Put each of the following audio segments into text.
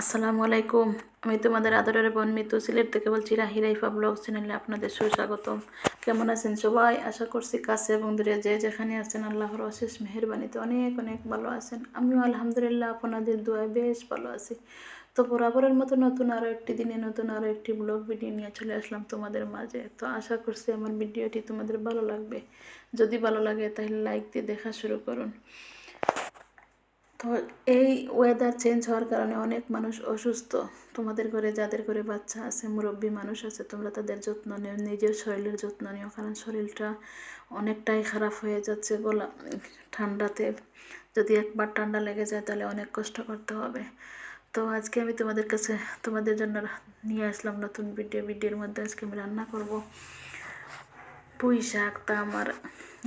আসসালামু আলাইকুম। আমি তোমাদের আদরের বোন মিতু, সিলেট থেকে বলছি রাহি রাইফা ব্লগ চ্যানেলে আপনাদের সুস্বাগতম। কেমন আছেন সবাই? আশা করছি কাছে এবং দূরে যে যেখানে আছেন আল্লাহর অশেষ মেহরবানিতে অনেক অনেক ভালো আছেন। আমিও আলহামদুলিল্লাহ আপনাদের দোয়ায় বেশ ভালো আছি। তো বরাবরের মতো নতুন আরও একটি দিনে নতুন আরও একটি ব্লগ ভিডিও নিয়ে চলে আসলাম তোমাদের মাঝে। তো আশা করছি আমার ভিডিওটি তোমাদের ভালো লাগবে। যদি ভালো লাগে তাহলে লাইক দিয়ে দেখা শুরু করুন। তো এই ওয়েদার চেঞ্জ হওয়ার কারণে অনেক মানুষ অসুস্থ। তোমাদের ঘরে যাদের ঘরে বাচ্চা আছে, মুরব্বী মানুষ আছে, তোমরা তাদের যত্ন নিও, নিজের শরীরের যত্ন নিও, কারণ শরীরটা অনেকটাই খারাপ হয়ে যাচ্ছে গলা ঠান্ডাতে। যদি একবার ঠান্ডা লেগে যায় তাহলে অনেক কষ্ট করতে হবে। তো আজকে আমি তোমাদের কাছে, তোমাদের জন্য নিয়ে আসলাম নতুন ভিডিও ভিডিওর মধ্যে আজকে আমি রান্না করব। পুঁই শাক তা আমার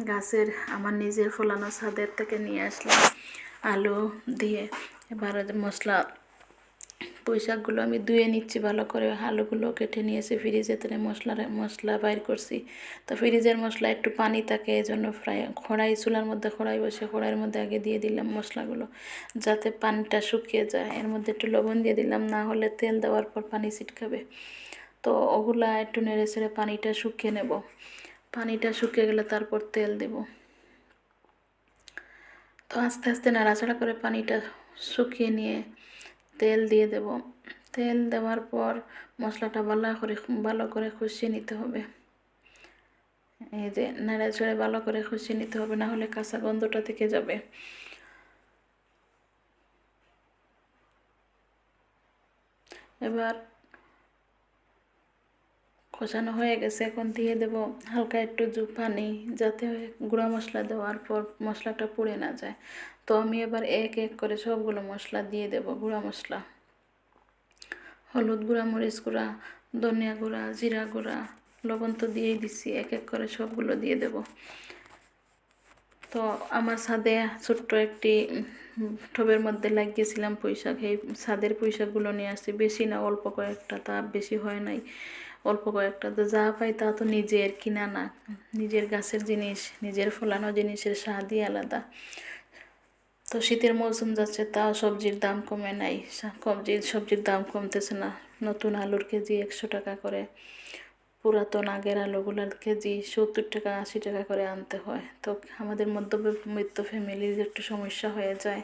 গাছের, আমার নিজের ফলানো ছাদের থেকে নিয়ে আসলাম। আলু দিয়ে এবার মশলা, পুঁইশাকগুলো আমি ধুয়ে নিচ্ছি ভালো করে। আলুগুলো কেটে নিয়েছি ফ্রিজে তেলে মশলা মশলা বাইর করছি। তো ফ্রিজের মশলা একটু পানি থাকে এই জন্য ফ্রাই, খড়াই, চুলার মধ্যে খড়াই বসে খড়াইয়ের মধ্যে আগে দিয়ে দিলাম মশলাগুলো, যাতে পানিটা শুকিয়ে যায়। এর মধ্যে একটু লবণ দিয়ে দিলাম, না হলে তেল দেওয়ার পর পানি ছিটকাবে। তো ওগুলা একটু নেড়ে ছেড়ে পানিটা শুকিয়ে নেব। পানিটা শুকিয়ে গেলে তারপর তেল দেবো। তো আস্তে আস্তে নাড়াচাড়া করে পানিটা শুকিয়ে নিয়ে তেল দিয়ে দেব। তেল দেওয়ার পর মশলাটা ভালো করে ভালো করে কষিয়ে নিতে হবে। এই যে নাড়াচাড়ে ভালো করে কষিয়ে নিতে হবে, না হলে কাঁচা গন্ধটা থেকে যাবে। এবার কষানো হয়ে গেছে, এখন দিয়ে দেব হালকা একটু জু পানি যাতে গুঁড়া মশলা দেওয়ার পর মশলাটা পুড়ে না যায়। তো আমি এবার এক এক করে সবগুলো মশলা দিয়ে দেব গুঁড়া মশলা। হলুদ গুঁড়া, মরিচ গুঁড়া, ধনিয়া গুঁড়া, জিরা গুঁড়া, লবণ তো দিয়েই দিছি, এক এক করে সবগুলো দিয়ে দেব। তো আমার ছাদে ছোট্ট একটি টবের মধ্যে লাগিয়েছিলাম পুঁইশাক, এই ছাদের পুঁইশাকগুলো নিয়ে আসছি, বেশি না, অল্প কয়েকটা, তা বেশি হয় নাই। অল্প কয়েকটা তো যা পাই তা তো নিজের কিনা না। নিজের গাছের জিনিস, নিজের ফলানো জিনিসের স্বাদই আলাদা। তো শীতের মৌসুম যাচ্ছে তাও সবজির দাম কমে নাই। সবজির সবজির দাম কমতেছে না। নতুন আলুর কেজি একশো টাকা করে। পুরাতন আগের আলুগুলোর কেজি সত্তর টাকা, আশি টাকা করে আনতে হয়। তো আমাদের মধ্যবিত্ত ফ্যামিলির একটু সমস্যা হয়ে যায়।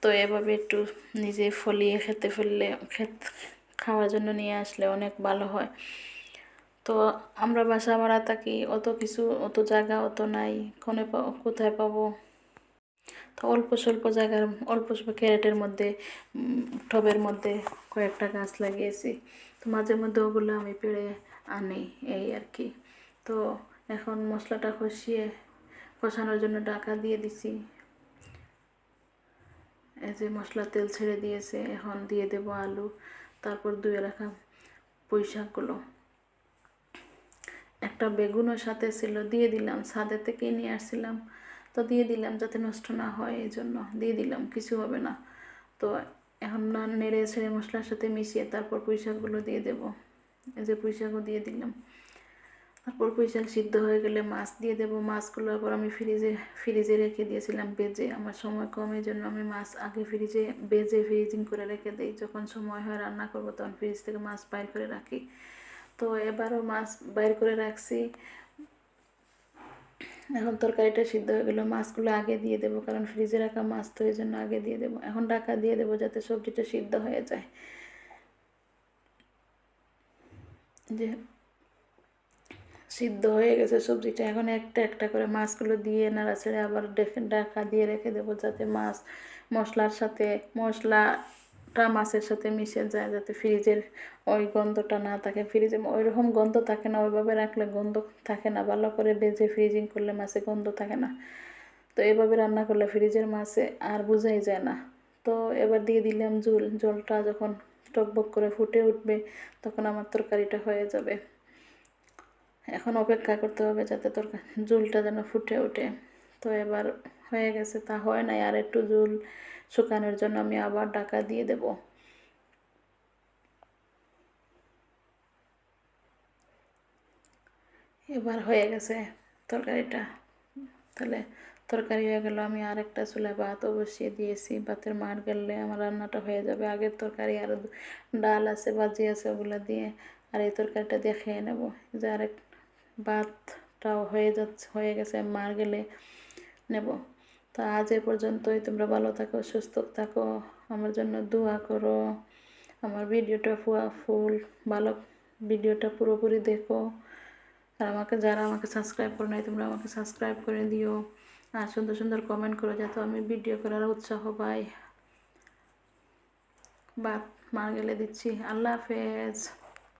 তো এভাবে একটু নিজে ফলিয়ে খেতে ফেললে, খেত খাওয়ার জন্য নিয়ে আসলে অনেক ভালো হয়। তো আমরা বাসা ভাড়া থাকি, অত কিছু, অত জায়গা অত নাই, কোনে কোথায় পাবো? তো অল্প স্বল্প জায়গার, অল্প স্বল্প ক্যারেটের মধ্যে টবের মধ্যে কয়েকটা গাছ লাগিয়েছি। তো মাঝে মধ্যে ওগুলো আমি পেড়ে আনি, এই আর কি। তো এখন মশলাটা কষিয়ে, কষানোর জন্য ডাকা দিয়ে দিছি। এই যে মশলা তেল ছেড়ে দিয়েছে, এখন দিয়ে দেব আলু। তারপর দুই এলাকা পুঁই শাকগুলো। একটা বেগুনও সাথে ছিল, দিয়ে দিলাম। ছাদে থেকে নিয়ে আসছিলাম। তো দিয়ে দিলাম যাতে নষ্ট না হয়, এই জন্য দিয়ে দিলাম, কিছু হবে না। তো এখন না নেড়ে ছেড়ে মশলার সাথে মিশিয়ে তারপর পয়সাগুলো দিয়ে দেব। এই যে পয়সাগুলো দিয়ে দিলাম। তারপর পুঁই শাক সিদ্ধ হয়ে গেলে মাছ দিয়ে দেবো। মাছগুলো আবার আমি ফ্রিজে ফ্রিজে রেখে দিয়েছিলাম বেজে। আমার সময় কম এই জন্য আমি মাছ আগে ফ্রিজে, বেজে ফ্রিজিং করে রেখে দিই। যখন সময় হয় রান্না করব, তখন ফ্রিজ থেকে মাছ বাইর করে রাখি। তো এবারও মাছ বাইর করে রাখছি। এখন তরকারিটা সিদ্ধ হয়ে গেলো। মাছগুলো আগে দিয়ে দেবো, কারণ ফ্রিজে রাখা মাছ তো এই জন্য আগে দিয়ে দেবো। এখন ঢাকা দিয়ে দেবো যাতে সবজিটা সিদ্ধ হয়ে যায়। যে সিদ্ধ হয়ে গেছে সবজিটা। এখন একটা একটা করে মাছগুলো দিয়ে নাড়াচাড়ে আবার ডাকা দিয়ে রেখে দেবো যাতে মাছ মশলার সাথে, মশলাটা মাছের সাথে মিশে যায়, যাতে ফ্রিজের ওই গন্ধটা না থাকে। ফ্রিজে ওই রকম গন্ধ থাকে না, ওইভাবে রাখলে গন্ধ থাকে না। ভালো করে বেজে ফ্রিজিং করলে মাছে গন্ধ থাকে না। তো এভাবে রান্না করলে ফ্রিজের মাছে আর বোঝাই যায় না। তো এবার দিয়ে দিলাম জল জলটা যখন টকবক করে ফুটে উঠবে, তখন আমার তরকারিটা হয়ে যাবে। এখন অপেক্ষা করতে হবে যাতে তোর জুলটা যেন ফুটে ওঠে। তো এবার হয়ে গেছে, তা হয় নাই। আর একটু জুল শুকানোর জন্য আমি আবার ডাকা দিয়ে দেব। এবার হয়ে গেছে তরকারিটা। তাহলে তরকারি হয়ে গেল। আমি আর একটা চুলায় ভাতও বসিয়ে দিয়েছি। ভাতের মার গেলে আমার রান্নাটা হয়ে যাবে। আগের তরকারি আর ডাল আছে, ভাজি আছে ওগুলো দিয়ে। আর এই তরকারিটা দিয়ে খেয়ে নেব। যে আরেক ভাতটাও হয়ে যাচ্ছে, হয়ে গেছে মার গেলে নেব। তো আজ এ পর্যন্তই, তোমরা ভালো থাকো, সুস্থ থাকো, আমার জন্য দোয়া করো। আমার ভিডিওটা ফুয়া, ফুল, ভালো ভিডিওটা পুরোপুরি দেখো। আর আমাকে যারা আমাকে সাবস্ক্রাইব করে নাই, তোমরা আমাকে সাবস্ক্রাইব করে দিও। আর সুন্দর সুন্দর কমেন্ট করো যাতে আমি ভিডিও করার উৎসাহ পাই। বাপ মার গেলে দিচ্ছি। আল্লাহ হাফেজ।